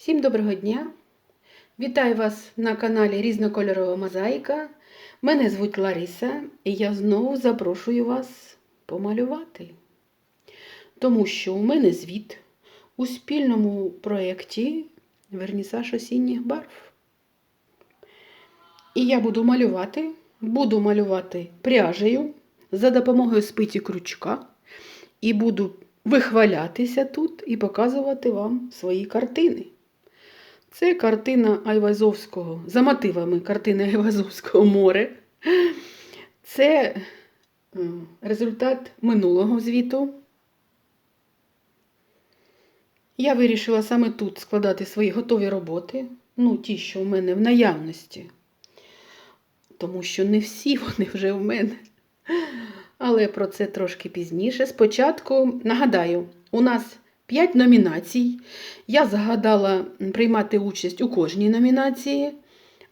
Всім доброго дня! Вітаю вас на каналі Різнокольорова Мозаїка. Мене звуть Лариса, і я знову запрошую вас помалювати. Тому що у мене звіт у спільному проєкті Вернісаж осінніх барв. І я буду малювати, буду малювати пряжею за допомогою спиці крючка і буду вихвалятися тут і показувати вам свої картини. Це картина Айвазовського, за мотивами картини Айвазовського море. Це результат минулого звіту. Я вирішила саме тут складати свої готові роботи, ну, ті, що в мене в наявності. Тому що не всі вони вже в мене. Але про це трошки пізніше. Спочатку нагадаю, у нас 5 номінацій. Я загадала приймати участь у кожній номінації,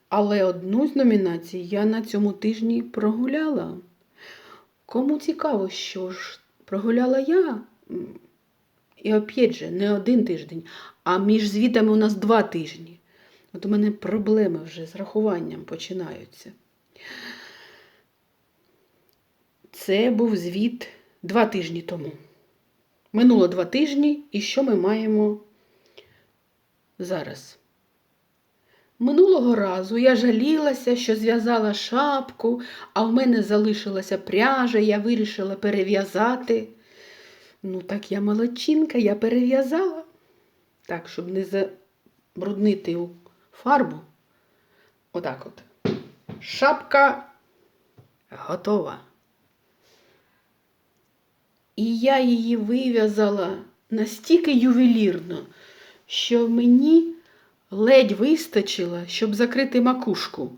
але одну з номінацій я на цьому тижні прогуляла. Кому цікаво, що ж прогуляла я? І опять же, не один тиждень, а між звітами у нас два тижні. От у мене проблеми вже з рахуванням починаються. Це був звіт два тижні тому. Минуло два тижні, і що ми маємо зараз? Минулого разу я жалілася, що зв'язала шапку, а в мене залишилася пряжа, я вирішила перев'язати. Ну, так я молодчинка, я перев'язала. Так, щоб не забруднити фарбу. Отак от. Шапка готова. І я її вив'язала настільки ювелірно, що мені ледь вистачило, щоб закрити макушку.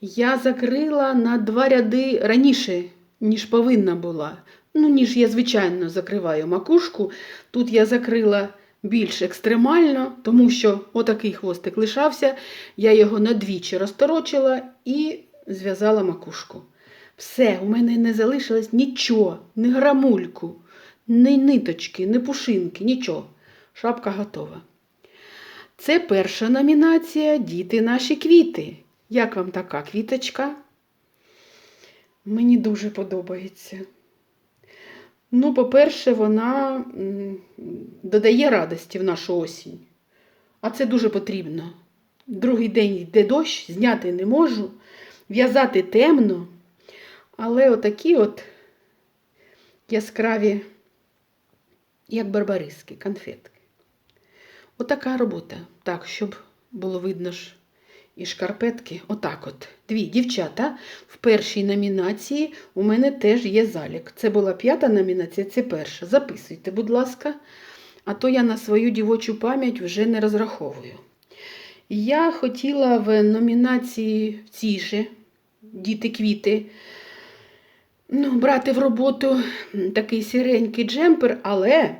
Я закрила на два ряди раніше, ніж повинна була. Ну, ніж я, звичайно, закриваю макушку. Тут я закрила більш екстремально, тому що отакий хвостик лишався. Я його надвічі розторочила і зв'язала макушку. Все, у мене не залишилось нічого, ні грамульку, ні ниточки, ні пушинки, нічого. Шапка готова. Це перша номінація Діти наші квіти. Як вам така квіточка? Мені дуже подобається. Ну, по-перше, вона додає радості в нашу осінь. А це дуже потрібно. Другий день йде дощ, зняти не можу, в'язати темно. Але отакі от яскраві, як барбариски, конфетки. Отака робота. Так, щоб було видно ж і шкарпетки. Отак от. Дві дівчата. В першій номінації у мене теж є залік. Це була п'ята номінація, це перша. Записуйте, будь ласка, а то я на свою дівочу пам'ять вже не розраховую. Я хотіла в номінації в цій же Діти-квіти ну, брати в роботу такий сіренький джемпер, але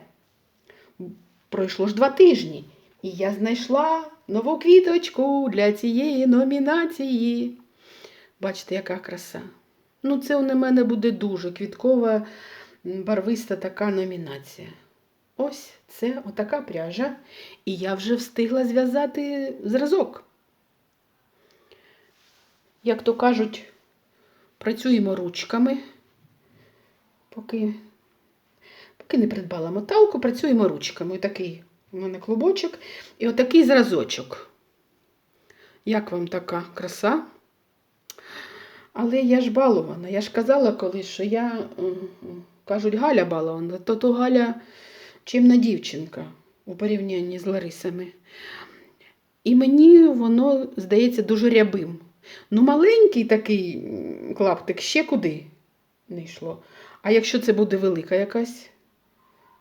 пройшло ж два тижні. І я знайшла нову квіточку для цієї номінації. Бачите, яка краса. Ну, це у мене буде дуже квіткова, барвиста така номінація. Ось це отака пряжа. І я вже встигла зв'язати зразок. Як то кажуть, працюємо ручками. Поки, поки не придбала моталку, працюємо ручками. Такий у мене клубочок і отакий зразочок. Як вам така краса? Але я ж балована. Я ж казала колись, що я, кажуть, Галя балована, то то Галя чимна дівчинка у порівнянні з Ларисами. І мені воно здається дуже рябим. Ну, маленький такий клаптик ще куди не йшло. А якщо це буде велика якась,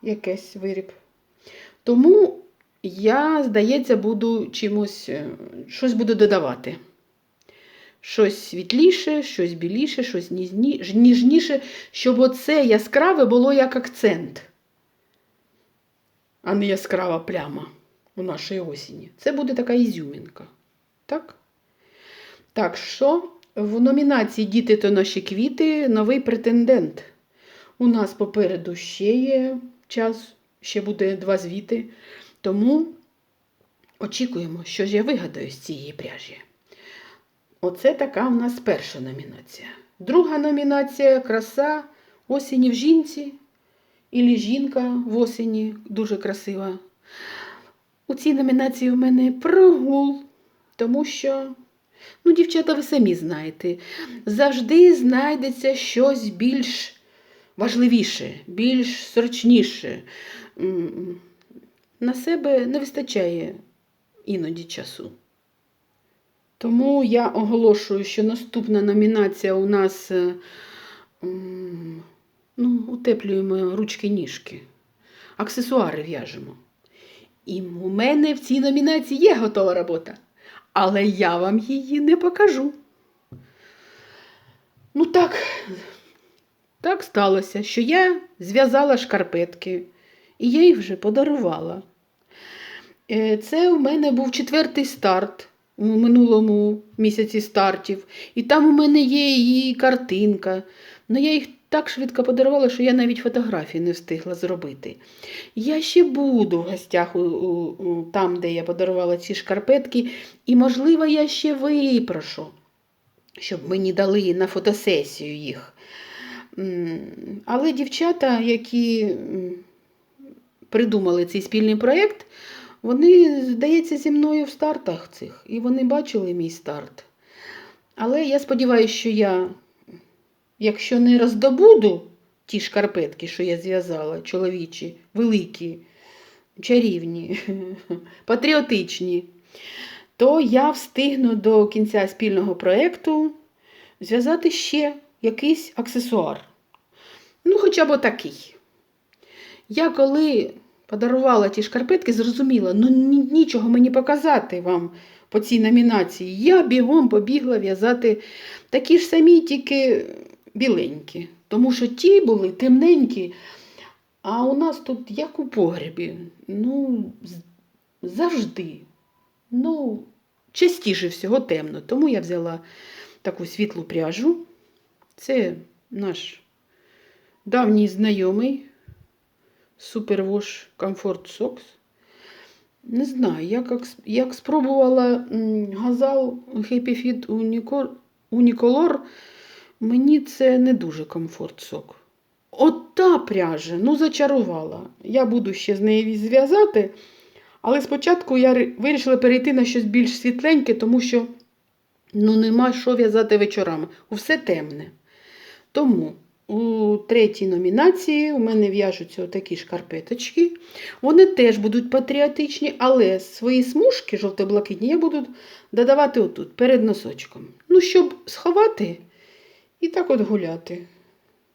якийсь виріб. Тому я, здається, буду чимось, е, щось буду додавати. Щось світліше, щось біліше, щось ніжніше, щоб оце яскраве було як акцент, а не яскрава пляма у нашій осені. Це буде така ізюмінка. Так? Так що в номінації Діти то наші квіти новий претендент. У нас попереду ще є час, ще буде два звіти. Тому очікуємо, що ж я вигадаю з цієї пряжі. Оце така у нас перша номінація. Друга номінація краса осені в жінці. Ілі жінка в осені дуже красива. У цій номінації у мене прогул, тому що, ну, дівчата, ви самі знаєте, завжди знайдеться щось більш важливіше, більш срочніше. На себе не вистачає іноді часу. Тому я оголошую, що наступна номінація у нас е, ну, утеплюємо ручки-ніжки, аксесуари в'яжемо. І у мене в цій номінації є готова робота, але я вам її не покажу. Ну так, так сталося, що я зв'язала шкарпетки, і я їх вже подарувала. Е, Це у мене був четвертий старт у минулому місяці стартів. І там у мене є її картинка. Ну я їх так швидко подарувала, що я навіть фотографії не встигла зробити. Я ще буду в гостях у, у, там, де я подарувала ці шкарпетки, і, можливо, я ще випрошу, щоб мені дали на фотосесію їх. Але дівчата, які придумали цей спільний проєкт, вони, здається, зі мною в стартах цих, і вони бачили мій старт. Але я сподіваюся, що я, якщо не роздобуду ті шкарпетки, що я зв'язала, чоловічі, великі, чарівні, патріотичні, то я встигну до кінця спільного проєкту зв'язати ще якийсь аксесуар. Ну, хоча б отакий. Я коли подарувала ті шкарпетки, зрозуміла, ну нічого мені показати вам по цій номінації. Я бігом побігла в'язати такі ж самі, тільки біленькі. Тому що ті були темненькі, а у нас тут як у погребі. Ну, завжди. Ну, частіше всього темно. Тому я взяла таку світлу пряжу. Це наш давній знайомий Superwash Comfort Socks. Не знаю, я як, як спробувала газал Happy Fit Unico- Unicolor, мені це не дуже комфорт сок. От та пряжа, ну зачарувала. Я буду ще з нею зв'язати, але спочатку я вирішила перейти на щось більш світленьке, тому що ну, нема що в'язати вечорами. Все темне. Тому у третій номінації у мене в'яжуться такі шкарпеточки. Вони теж будуть патріотичні, але свої смужки жовто-блакитні я буду додавати отут, перед носочком. Ну, щоб сховати і так от гуляти.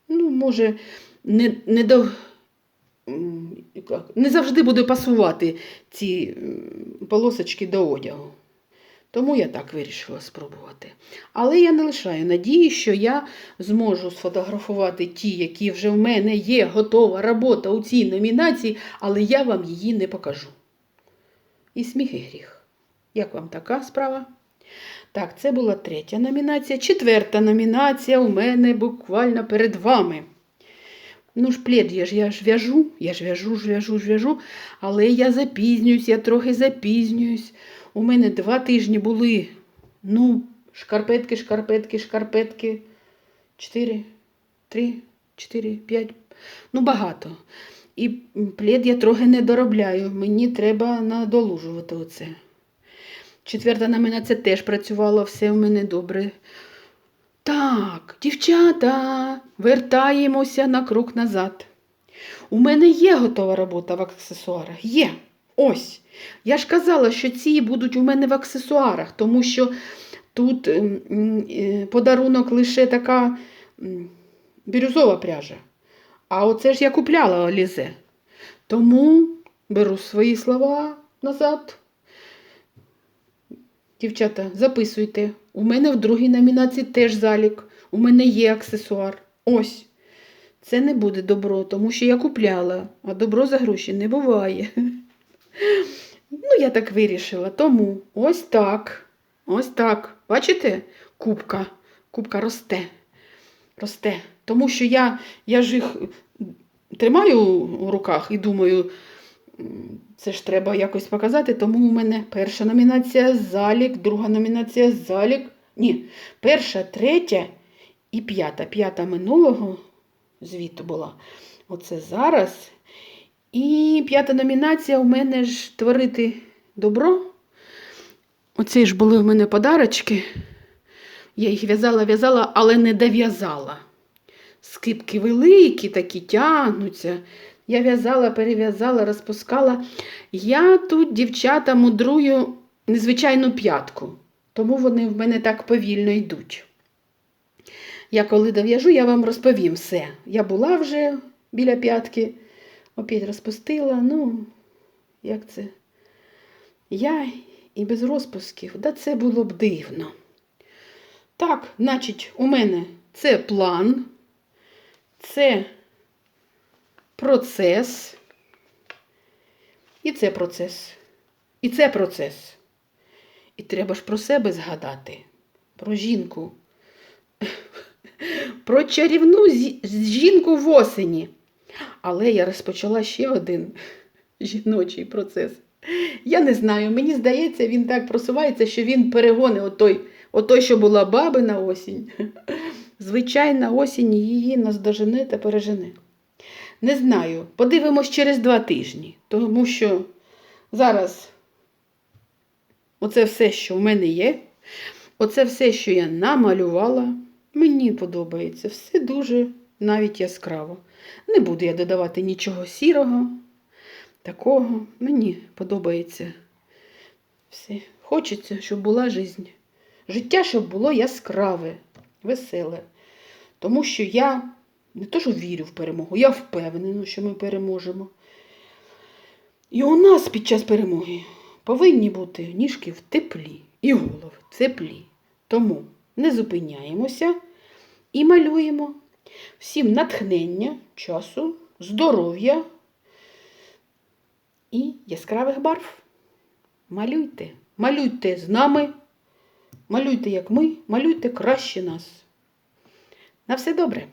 Ну, може, не, не, до, не завжди буде пасувати ці полосочки до одягу. Тому я так вирішила спробувати. Але я не лишаю надії, що я зможу сфотографувати ті, які вже в мене є готова робота у цій номінації, але я вам її не покажу. І сміх і гріх. Як вам така справа? Так, це була третя номінація. Четверта номінація у мене буквально перед вами. Ну ж, плед, я ж, я ж в'яжу, я ж в'яжу, ж в'яжу, ж в'яжу, але я запізнююсь, я трохи запізнююсь. У мене два тижні були, ну, шкарпетки, шкарпетки, шкарпетки. Чотири, три, чотири, п'ять. Ну, багато. І плед я трохи не доробляю. Мені треба надолужувати оце. Четверта на мене це теж працювало, все в мене добре. Так, дівчата, вертаємося на крок назад. У мене є готова робота в аксесуарах. Є. Ось. Я ж казала, що ці будуть у мене в аксесуарах, тому що тут м, м, е, подарунок лише така бірюзова пряжа. А оце ж я купляла Олізе. Тому беру свої слова назад. Дівчата, записуйте. У мене в другій номінації теж залік. У мене є аксесуар. Ось. Це не буде добро, тому що я купляла, а добро за гроші не буває. Ну, я так вирішила. Тому ось так. Ось так. Бачите? Кубка. Кубка росте. Росте. Тому що я, я ж їх тримаю у руках і думаю, це ж треба якось показати, тому у мене перша номінація залік, друга номінація залік. Ні, перша, третя і п'ята. П'ята минулого звіту була. Оце зараз. І п'ята номінація у мене ж творити добро. Оці ж були в мене подарочки. Я їх в'язала, в'язала, але не дов'язала. Скипки великі, такі тягнуться. Я в'язала, перев'язала, розпускала. Я тут, дівчата, мудрую незвичайну п'ятку, тому вони в мене так повільно йдуть. Я коли дов'яжу, я вам розповім все. Я була вже біля п'ятки, опять розпустила. Ну, як це? Я і без розпусків, да це було б дивно. Так, значить, у мене це план, це процес, і це процес, і це процес. І треба ж про себе згадати, про жінку, про чарівну жінку в осені. Але я розпочала ще один жіночий процес. Я не знаю, мені здається, він так просувається, що він перегони отой, отой що була бабина осінь. Звичайна осінь її наздожене та пережене. Не знаю, подивимось через два тижні, тому що зараз оце все, що в мене є, оце все, що я намалювала, мені подобається. Все дуже навіть яскраво. Не буду я додавати нічого сірого, такого. Мені подобається все. Хочеться, щоб була життя. Життя, щоб було яскраве, веселе. Тому що я не то, що вірю в перемогу, я впевнена, що ми переможемо. І у нас під час перемоги повинні бути ніжки в теплі і голови в теплі. Тому не зупиняємося і малюємо. Всім натхнення, часу, здоров'я і яскравих барв. Малюйте, малюйте з нами, малюйте, як ми, малюйте краще нас. На все добре.